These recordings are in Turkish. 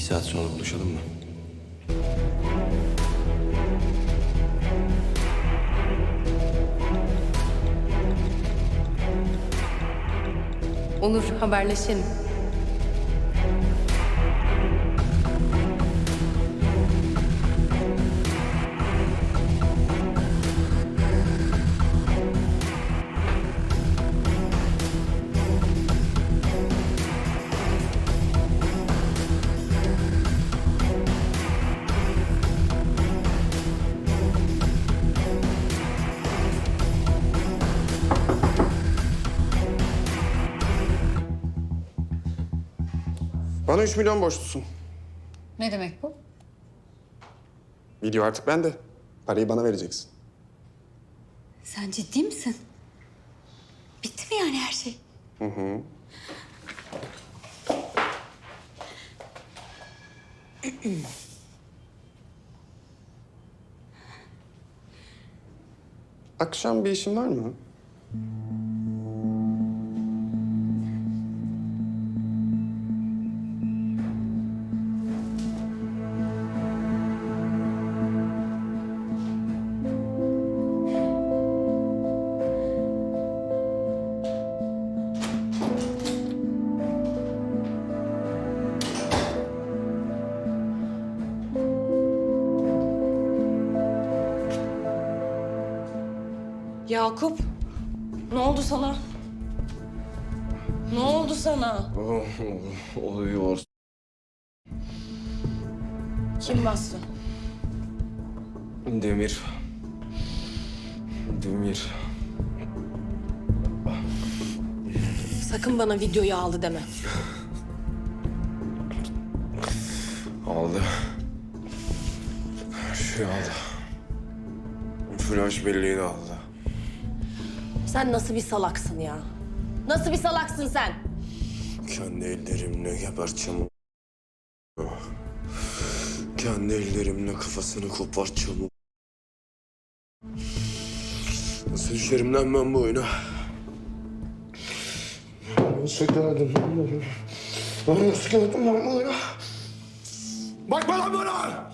Bir saat sonra buluşalım mı? Olur, haberleşelim. Bana 3 milyon borçlusun. Ne demek bu? Video artık bende. Parayı bana vereceksin. Sen ciddi misin? Bitti mi yani her şey? Akşam bir işin var mı? Yakup, ne oldu sana? Ne oldu sana? Oluyor. Kim bastı? Demir. Demir. Sakın bana videoyu aldı deme. Aldı. Her şeyi aldı. Flash belleğini aldı. Sen nasıl bir salaksın ya? Nasıl bir salaksın sen? Kendi ellerimle geberteceğim. o- Kendi ellerimle kafasını kopartacağım. o- Nasıl düşerim lan ben bu oyuna? Nasıl geldim lan bu oyuna? Nasıl geldim lan bu oyuna? Bakma lan bana!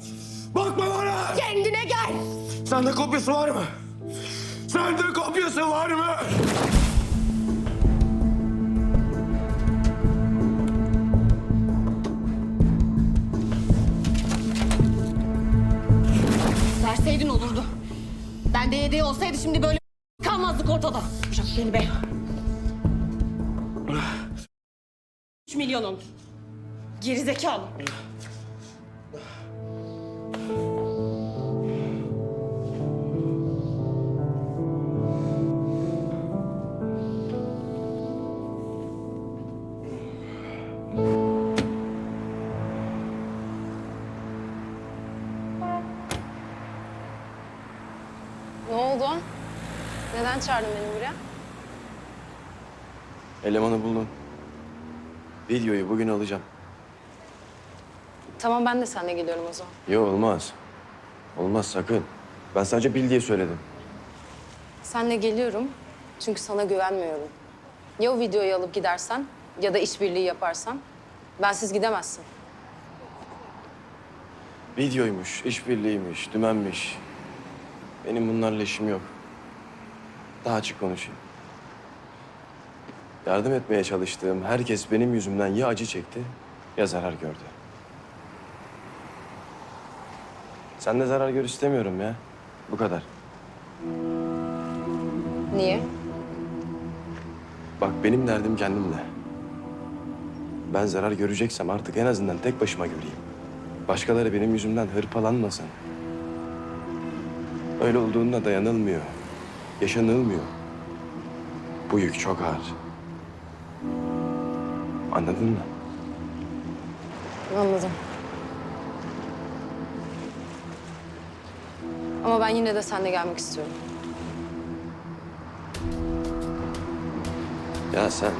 Bakma bana! Kendine gel! Sende kopyası var mı? Sende kopyası var mı? Verseydin olurdu. Ben de yedeği olsaydı şimdi böyle kalmazdık ortada. Bırak beni be. Üç milyonun. Gerizekalı. Neden çağırdın beni buraya? Elemanı buldum. Videoyu bugün alacağım. Tamam ben de seninle geliyorum o zaman. Yok olmaz. Olmaz sakın. Ben sadece bil diye söyledim. Seninle geliyorum çünkü sana güvenmiyorum. Ya o videoyu alıp gidersen ya da işbirliği yaparsan bensiz gidemezsin. Videoymuş, işbirliğiymiş, dümenmiş. Benim bunlarla işim yok. Daha açık konuşayım. Yardım etmeye çalıştığım herkes benim yüzümden ya acı çekti ya zarar gördü. Sen de zarar gör istemiyorum ya. Bu kadar. Niye? Bak benim derdim kendimle. Ben zarar göreceksem artık en azından tek başıma göreyim. Başkaları benim yüzümden hırpalanmasın. Öyle olduğunda dayanılmıyor. Yaşanılmıyor. Bu yük çok ağır. Anladın mı? Anladım. Ama ben yine de seninle gelmek istiyorum. Ya sen